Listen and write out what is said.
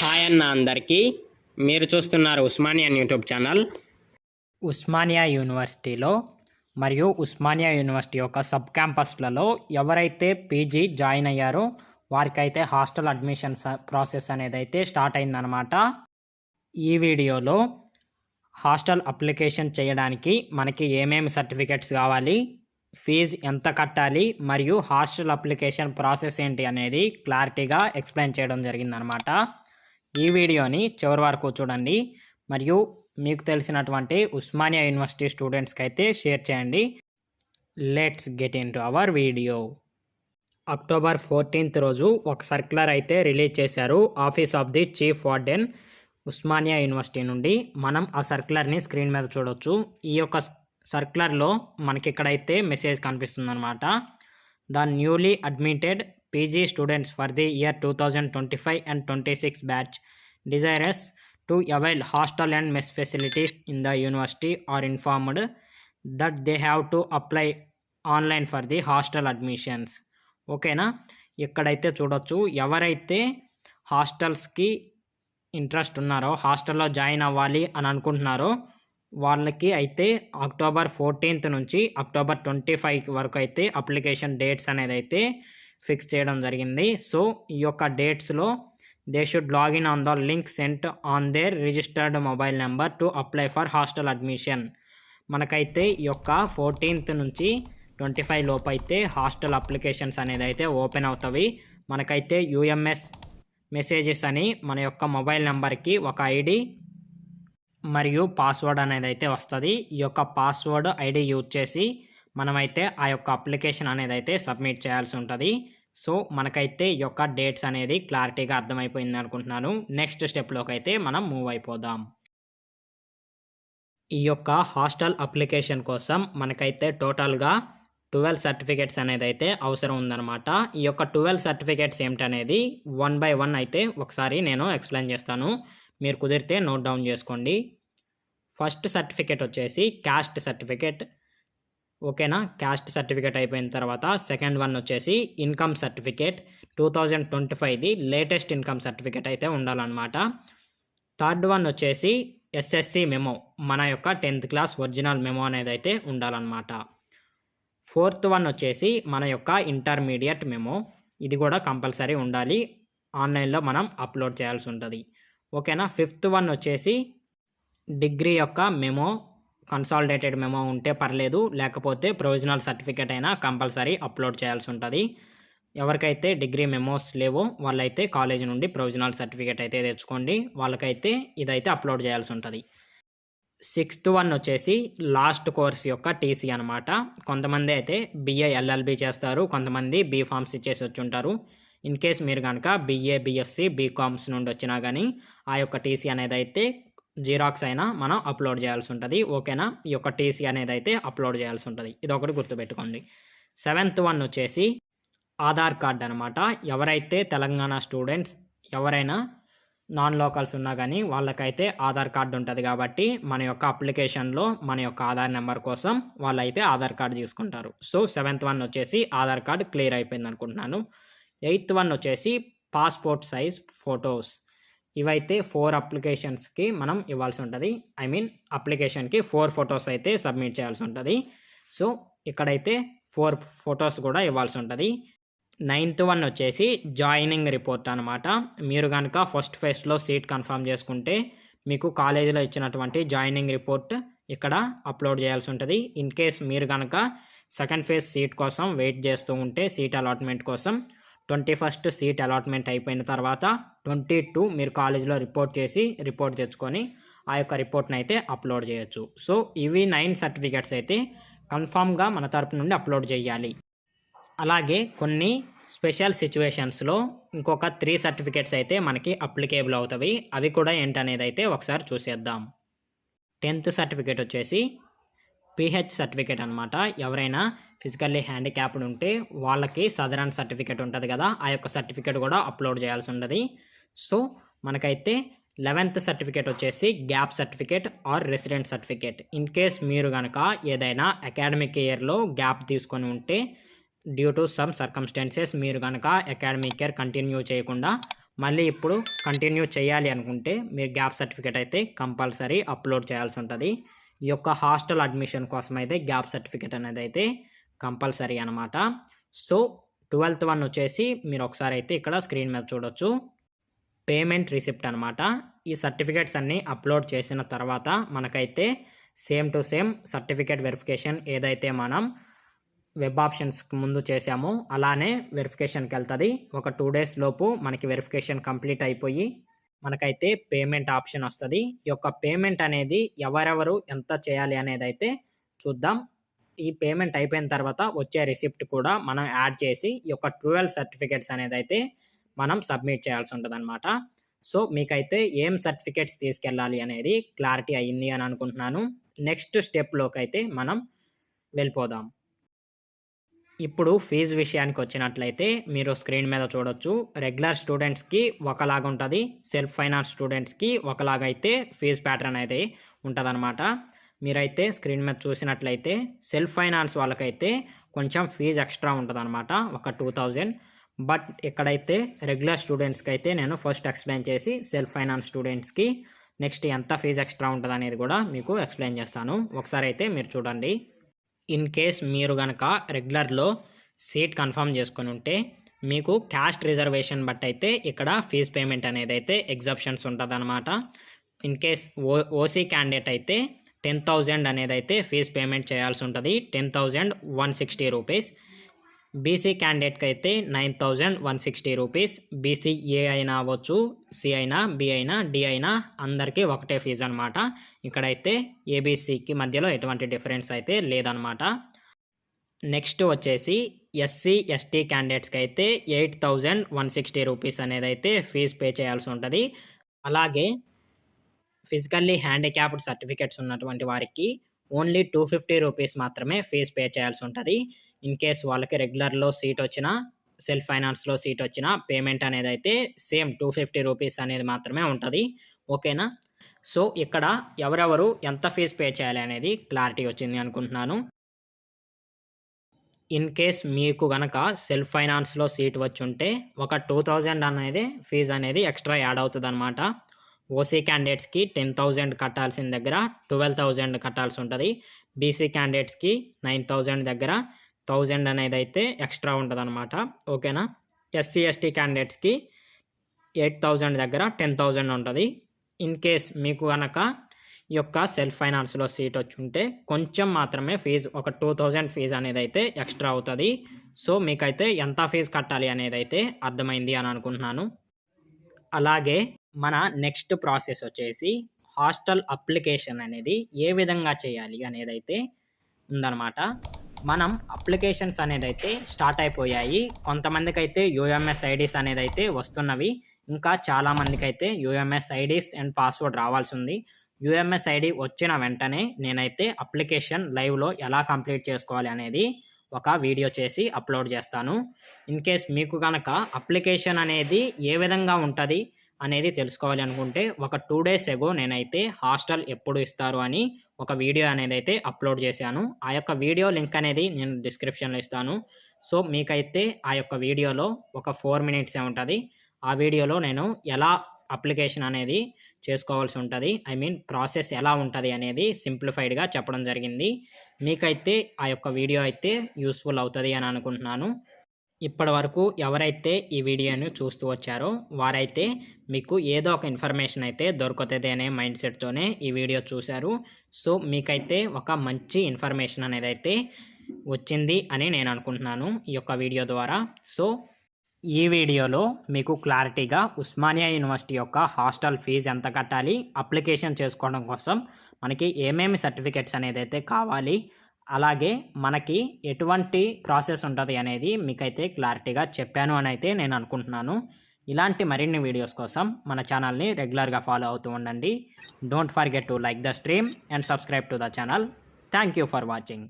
Hi అన్న అందరికీ. మీరు చూస్తున్నారు ఉస్మానియా యూట్యూబ్ ఛానల్. ఉస్మానియా యూనివర్సిటీలో మరియు ఉస్మానియా యూనివర్సిటీ యొక్క సబ్ క్యాంపస్లలో ఎవరైతే పీజీ జాయిన్ అయ్యారో వారికైతే హాస్టల్ అడ్మిషన్ ప్రాసెస్ అనేది అయితే స్టార్ట్ అయిందనమాట ఈ వీడియోలో హాస్టల్ అప్లికేషన్ చేయడానికి మనకి ఏమేమి సర్టిఫికెట్స్ కావాలి ఫీజు ఎంత కట్టాలి మరియు హాస్టల్ అప్లికేషన్ ప్రాసెస్ ఏంటి అనేది క్లారిటీగా ఎక్స్ప్లెయిన్ చేయడం జరిగిందనమాట ఈ వీడియోని చివరి వరకు చూడండి. మరియు మీకు తెలిసినటువంటి ఉస్మానియా యూనివర్సిటీ స్టూడెంట్స్కి అయితే షేర్ చేయండి. Let's get in to our video October fourteenth రోజు ఒక సర్క్యులర్ అయితే రిలీజ్ చేశారు. Office of the chief warden Osmania university నుండి. మనం ఆ సర్క్యులర్ని స్క్రీన్ మీద చూడొచ్చు. ఈ యొక్క సర్క్యులర్లో మనకి ఇక్కడైతే మెసేజ్ కనిపిస్తుంది అనమాట the newly admitted PG students for the year two thousand twenty five and twenty six batch. Desirous to avail hostel and mess facilities in the university are informed that they have to apply online for the hostel admissions. ఓకేనా? ఇక్కడైతే చూడొచ్చు ఎవరైతే హాస్టల్స్కి interest ఉన్నారో హాస్టల్లో join అవ్వాలి అని అనుకుంటున్నారో వాళ్ళకి అయితే అక్టోబర్ ఫోర్టీన్త్ నుంచి అక్టోబర్ ట్వంటీ ఫైవ్ వరకు అయితే అప్లికేషన్ డేట్స్ అనేది అయితే ఫిక్స్ చేయడం జరిగింది. సో ఈ యొక్క డేట్స్లో they should login on the link sent on their registered mobile number to apply for hostel admission. మనకైతే ఈ యొక్క ఫోర్టీన్త్ నుంచి ట్వంటీ ఫైవ్ లోపు అయితే హాస్టల్ అప్లికేషన్స్ అనేది అయితే ఓపెన్ అవుతాయి మనకైతే యూఎంఎస్ మెసేజెస్ అని మన యొక్క మొబైల్ నెంబర్కి ఒక ఐడి మరియు పాస్వర్డ్ అనేది అయితే వస్తుంది. ఈ యొక్క పాస్వర్డ్ ఐడి యూజ్ చేసి మనమైతే ఆ యొక్క అప్లికేషన్ అనేది అయితే సబ్మిట్ చేయాల్సి ఉంటుంది. సో మనకైతే ఈ యొక్క డేట్స్ అనేది క్లారిటీగా అర్థమైపోయింది అనుకుంటున్నాను. నెక్స్ట్ స్టెప్లోకి అయితే మనం మూవ్ అయిపోదాం. ఈ యొక్క హాస్టల్ అప్లికేషన్ కోసం మనకైతే టోటల్గా ట్వెల్వ్ సర్టిఫికేట్స్ అనేది అయితే అవసరం ఉందన్నమాట. ఈ యొక్క ట్వెల్వ్ సర్టిఫికేట్స్ ఏమిటనేది వన్ బై వన్ అయితే ఒకసారి నేను ఎక్స్ప్లెయిన్ చేస్తాను. మీరు కుదిరితే నోట్ డౌన్ చేసుకోండి. ఫస్ట్ సర్టిఫికేట్ వచ్చేసి క్యాస్ట్ సర్టిఫికేట్. ఓకేనా? క్యాస్ట్ సర్టిఫికేట్ అయిపోయిన తర్వాత సెకండ్ వన్ వచ్చేసి income certificate. Two thousand twenty ఫైవ్ది latest income certificate అయితే ఉండాలన్నమాట. థర్డ్ వన్ వచ్చేసి ఎస్ఎస్సి మెమో మన యొక్క టెన్త్ క్లాస్ ఒరిజినల్ మెమో అనేది అయితే ఉండాలన్నమాట. ఫోర్త్ వన్ వచ్చేసి మన యొక్క ఇంటర్మీడియట్ మెమో ఇది కూడా కంపల్సరీ ఉండాలి. ఆన్లైన్లో మనం అప్లోడ్ చేయాల్సి ఉంటుంది. ఓకేనా? ఫిఫ్త్ వన్ వచ్చేసి డిగ్రీ యొక్క మెమో కన్సాలిడేటెడ్ మెమో ఉంటే పర్లేదు లేకపోతే ప్రొవిజనల్ సర్టిఫికేట్ అయినా కంపల్సరీ అప్లోడ్ చేయాల్సి ఉంటుంది. ఎవరికైతే డిగ్రీ మెమోస్ లేవో వాళ్ళైతే కాలేజ్ నుండి ప్రొవిజనల్ సర్టిఫికేట్ అయితే తెచ్చుకోండి. వాళ్ళకైతే ఇదైతే అప్లోడ్ చేయాల్సి ఉంటుంది. సిక్స్త్ వన్ వచ్చేసి లాస్ట్ కోర్స్ యొక్క టీసీ అనమాట కొంతమంది అయితే బిఏ ఎల్ఎల్బి చేస్తారు కొంతమంది బీ ఫార్మ్స్ ఇచ్చేసి వచ్చి ఉంటారు. ఇన్ కేస్ మీరు కనుక బీఏ బీఎస్సీ బీకామ్స్ నుండి వచ్చినా కానీ ఆ యొక్క టీసీ అనేది అయితే జీరాక్స్ అయినా మనం అప్లోడ్ చేయాల్సి ఉంటుంది. ఓకేనా? ఈ యొక్క టీసీ అనేది అయితే అప్లోడ్ చేయాల్సి ఉంటుంది. ఇది ఒకటి గుర్తుపెట్టుకోండి. సెవెంత్ వన్ వచ్చేసి ఆధార్ కార్డ్ అనమాట ఎవరైతే తెలంగాణ స్టూడెంట్స్ ఎవరైనా నాన్ లోకల్స్ ఉన్నా కానీ వాళ్ళకైతే ఆధార్ కార్డు ఉంటుంది కాబట్టి మన యొక్క అప్లికేషన్లో మన యొక్క ఆధార్ నెంబర్ కోసం వాళ్ళైతే ఆధార్ కార్డు తీసుకుంటారు. సో సెవెంత్ వన్ వచ్చేసి ఆధార్ కార్డ్ క్లియర్ అయిపోయింది అనుకుంటున్నాను ఎయిత్ వన్ వచ్చేసి పాస్పోర్ట్ సైజ్ ఫొటోస్. ఇవైతే ఫోర్ అప్లికేషన్స్కి మనం ఇవ్వాల్సి ఉంటుంది. ఐ మీన్ అప్లికేషన్కి ఫోర్ ఫొటోస్ అయితే సబ్మిట్ చేయాల్సి ఉంటుంది. సో ఇక్కడైతే ఫోర్ ఫొటోస్ కూడా ఇవ్వాల్సి ఉంటుంది. నైన్త్ వన్ వచ్చేసి జాయినింగ్ రిపోర్ట్ అనమాట మీరు కనుక ఫస్ట్ ఫేస్లో సీట్ కన్ఫర్మ్ చేసుకుంటే మీకు కాలేజీలో ఇచ్చినటువంటి జాయినింగ్ రిపోర్ట్ ఇక్కడ అప్లోడ్ చేయాల్సి ఉంటుంది. ఇన్ కేస్ మీరు కనుక సెకండ్ ఫేజ్ సీట్ కోసం వెయిట్ చేస్తూ ఉంటే సీట్ అలాట్మెంట్ కోసం ట్వంటీ ఫస్ట్ సీట్ అలాట్మెంట్ అయిపోయిన తర్వాత ట్వంటీ టూ మీరు కాలేజీలో రిపోర్ట్ చేసి రిపోర్ట్ తెచ్చుకొని ఆ యొక్క రిపోర్ట్ని అయితే అప్లోడ్ చేయొచ్చు. సో ఇవి నైన్ సర్టిఫికేట్స్ అయితే కన్ఫామ్గా మన తరపు నుండి అప్లోడ్ చేయాలి. అలాగే కొన్ని స్పెషల్ సిచ్యువేషన్స్లో ఇంకొక త్రీ సర్టిఫికేట్స్ అయితే మనకి అప్లికేబుల్ అవుతాయి అవి కూడా ఏంటనేది అయితే ఒకసారి చూసేద్దాం. టెన్త్ సర్టిఫికేట్ వచ్చేసి పిహెచ్ సర్టిఫికేట్ అనమాట ఎవరైనా ఫిజికల్లీ హ్యాండిక్యాప్డ్ ఉంటే వాళ్ళకి సదరన్ సర్టిఫికేట్ ఉంటుంది కదా ఆ యొక్క సర్టిఫికేట్ కూడా అప్లోడ్ చేయాల్సి ఉంటుంది సో మనకైతే లెవెన్త్ సర్టిఫికేట్ వచ్చేసి gap certificate or resident certificate. In case మీరు కనుక ఏదైనా అకాడమిక్ ఇయర్లో గ్యాప్ తీసుకొని ఉంటే డ్యూ టు సమ్ సర్కమ్స్టాన్సెస్ మీరు కనుక అకాడమిక్ ఇయర్ కంటిన్యూ చేయకుండా మళ్ళీ ఇప్పుడు కంటిన్యూ చేయాలి అనుకుంటే మీరు గ్యాప్ సర్టిఫికేట్ అయితే కంపల్సరీ అప్లోడ్ చేయాల్సి ఉంటుంది. ఈ యొక్క హాస్టల్ అడ్మిషన్ కోసం అయితే గ్యాప్ సర్టిఫికేట్ అనేది అయితే కంపల్సరీ అనమాట సో ట్వెల్త్ వన్ వచ్చేసి మీరు ఒకసారి అయితే ఇక్కడ స్క్రీన్ మీద చూడొచ్చు. పేమెంట్ రిసిప్ట్ అనమాట ఈ సర్టిఫికేట్స్ అన్నీ అప్లోడ్ చేసిన తర్వాత మనకైతే same to same certificate verification ఏదైతే మనం వెబ్ ఆప్షన్స్కి ముందు చేసామో అలానే వెరిఫికేషన్కి వెళ్తుంది. ఒక టూ డేస్ లోపు మనకి వెరిఫికేషన్ కంప్లీట్ అయిపోయి మనకైతే పేమెంట్ ఆప్షన్ వస్తుంది. ఈ యొక్క పేమెంట్ అనేది ఎవరెవరు ఎంత చేయాలి అనేది అయితే చూద్దాం. ఈ పేమెంట్ అయిపోయిన తర్వాత వచ్చే రిసిప్ట్ కూడా మనం యాడ్ చేసి ఈ యొక్క ట్వెల్వ్ సర్టిఫికేట్స్ అనేది అయితే మనం సబ్మిట్ చేయాల్సి ఉంటుంది అనమాట సో మీకైతే ఏం సర్టిఫికేట్స్ తీసుకెళ్ళాలి అనేది క్లారిటీ అయ్యింది అని అనుకుంటున్నాను. నెక్స్ట్ స్టెప్లోకి అయితే మనం వెళ్ళిపోదాం. ఇప్పుడు ఫీజు విషయానికి వచ్చినట్లయితే మీరు స్క్రీన్ మీద చూడొచ్చు. రెగ్యులర్ స్టూడెంట్స్కి ఒకలాగా ఉంటుంది సెల్ఫ్ ఫైనాన్స్ స్టూడెంట్స్కి ఒకలాగా అయితే ఫీజు ప్యాటర్న్ అయితే ఉంటుందన్నమాట. మీరైతే స్క్రీన్ మీద చూసినట్లయితే సెల్ఫ్ ఫైనాన్స్ వాళ్ళకైతే కొంచెం ఫీజు ఎక్స్ట్రా ఉంటుందన్నమాట. ఒక టూ థౌజండ్. బట్ ఇక్కడైతే రెగ్యులర్ స్టూడెంట్స్కి అయితే నేను ఫస్ట్ ఎక్స్ప్లెయిన్ చేసి సెల్ఫ్ ఫైనాన్స్ స్టూడెంట్స్కి నెక్స్ట్ ఎంత ఫీజు ఎక్స్ట్రా ఉంటుంది అనేది కూడా మీకు ఎక్స్ప్లెయిన్ చేస్తాను. ఒకసారి అయితే మీరు చూడండి. ఇన్ కేస్ మీరు కనుక రెగ్యులర్లో సీట్ కన్ఫర్మ్ చేసుకొని ఉంటే మీకు క్యాస్ట్ రిజర్వేషన్ బట్టి అయితే ఇక్కడ ఫీజ్ పేమెంట్ అనేది అయితే ఎగ్జాప్షన్స్ ఉంటుంది అనమాట in case O OC candidate అయితే టెన్ థౌజండ్ అనేది అయితే ఫీజ్ పేమెంట్ చేయాల్సి ఉంటుంది. Ten thousand one sixty rupees. BC క్యాండిడేట్కి అయితే nine thousand one sixty rupees. BC A అయినా అవ్వచ్చు సి అయినా బి అయినా డి అయినా అందరికీ ఒకటే ఫీజు అనమాట ఇక్కడైతే ఏబీసీకి మధ్యలో ఎటువంటి డిఫరెన్స్ అయితే లేదనమాట నెక్స్ట్ వచ్చేసి ఎస్సీ ఎస్టీ క్యాండిడేట్స్కి అయితే eight thousand one sixty rupees అనేది అయితే ఫీజు పే చేయాల్సి ఉంటుంది. అలాగే ఫిజికల్లీ హ్యాండిక్యాప్డ్ సర్టిఫికెట్స్ ఉన్నటువంటి వారికి ఓన్లీ టూ ఫిఫ్టీ రూపీస్ మాత్రమే ఫీజు పే చేయాల్సి ఉంటుంది. ఇన్ కేస్ వాళ్ళకి రెగ్యులర్లో సీట్ వచ్చినా సెల్ఫ్ ఫైనాన్స్లో సీట్ వచ్చినా పేమెంట్ అనేది అయితే సేమ్ టూ ఫిఫ్టీ రూపీస్ అనేది మాత్రమే ఉంటుంది. ఓకేనా? సో ఇక్కడ ఎవరెవరు ఎంత ఫీజు పే చేయాలి అనేది క్లారిటీ వచ్చింది అనుకుంటున్నాను. ఇన్ కేస్ మీకు గనక సెల్ఫ్ ఫైనాన్స్లో సీట్ వచ్చి ఉంటే ఒక టూ థౌజండ్ అనేది ఫీజు అనేది ఎక్స్ట్రా యాడ్ అవుతుంది అనమాట ఓసీ క్యాండిడేట్స్కి టెన్ థౌజండ్ కట్టాల్సిన దగ్గర ట్వెల్వ్ థౌజండ్ కట్టాల్సి ఉంటుంది. బీసీ క్యాండిడేట్స్కి నైన్ థౌజండ్ దగ్గర థౌజండ్ అనేది అయితే ఎక్స్ట్రా ఉంటుంది అనమాట ఓకేనా? ఎస్సీ ఎస్టీ క్యాండిడేట్స్కి ఎయిట్ థౌజండ్ దగ్గర టెన్ థౌజండ్ ఉంటుంది. ఇన్ కేస్ మీకు కనుక ఈ యొక్క సెల్ఫ్ ఫైనాన్స్లో సీట్ వచ్చి ఉంటే కొంచెం మాత్రమే ఫీజు ఒక టూ థౌజండ్ ఫీజు అనేది అయితే ఎక్స్ట్రా అవుతుంది. సో మీకైతే ఎంత ఫీజు కట్టాలి అనేది అయితే అర్థమైంది అని అనుకుంటున్నాను. అలాగే మన నెక్స్ట్ ప్రాసెస్ వచ్చేసి హాస్టల్ అప్లికేషన్ అనేది ఏ విధంగా చేయాలి అనేది అయితే ఉందన్నమాట. మనం అప్లికేషన్స్ అనేది అయితే స్టార్ట్ అయిపోయాయి. కొంతమందికి అయితే యూఎంఎస్ ఐడీస్ అనేది అయితే వస్తున్నవి. ఇంకా చాలామందికి అయితే యూఎంఎస్ ఐడీస్ అండ్ పాస్వర్డ్ రావాల్సి ఉంది యూఎంఎస్ ఐడి వచ్చిన వెంటనే నేనైతే అప్లికేషన్ లైవ్లో ఎలా కంప్లీట్ చేసుకోవాలి అనేది ఒక వీడియో చేసి అప్లోడ్ చేస్తాను. ఇన్ కేస్ మీకు కనుక అప్లికేషన్ అనేది ఏ విధంగా ఉంటుంది అనేది తెలుసుకోవాలి అనుకుంటే ఒక టూ డేస్ ఎగో నేనైతే హాస్టల్ ఎప్పుడు ఇస్తారు అని ఒక వీడియో అనేది అయితే అప్లోడ్ చేశాను. ఆ యొక్క వీడియో లింక్ అనేది నేను డిస్క్రిప్షన్లో ఇస్తాను. సో మీకైతే ఆ యొక్క వీడియోలో ఒక ఫోర్ మినిట్సే ఉంటుంది. ఆ వీడియోలో నేను ఎలా అప్లికేషన్ అనేది చేసుకోవాల్సి ఉంటుంది ఐ మీన్ ప్రాసెస్ ఎలా ఉంటుంది అనేది సింప్లిఫైడ్గా చెప్పడం జరిగింది. మీకైతే ఆ యొక్క వీడియో అయితే యూస్ఫుల్ అవుతుంది అని అనుకుంటున్నాను. ఇప్పటి వరకు ఎవరైతే ఈ వీడియోని చూస్తూ వచ్చారో వారైతే మీకు ఏదో ఒక ఇన్ఫర్మేషన్ అయితే దొరుకుతుంది అనే మైండ్ సెట్తోనే ఈ వీడియో చూశారు. సో మీకైతే ఒక మంచి ఇన్ఫర్మేషన్ అనేది అయితే వచ్చింది అని నేను అనుకుంటున్నాను ఈ యొక్క వీడియో ద్వారా. సో ఈ వీడియోలో మీకు క్లారిటీగా ఉస్మానియా యూనివర్సిటీ యొక్క హాస్టల్ ఫీజు ఎంత కట్టాలి అప్లికేషన్ చేసుకోవడం కోసం మనకి ఏమేమి సర్టిఫికెట్స్ అనేది అయితే కావాలి అలాగే మనకి ఎటువంటి ప్రాసెస్ ఉంటుంది అనేది మీకైతే క్లారిటీగా చెప్పాను అని అయితే నేను అనుకుంటున్నాను. ఇలాంటి మరిన్ని వీడియోస్ కోసం మన ఛానల్ని రెగ్యులర్గా ఫాలో అవుతూ ఉండండి. Don't forget to like the stream and subscribe to the channel thank you for watching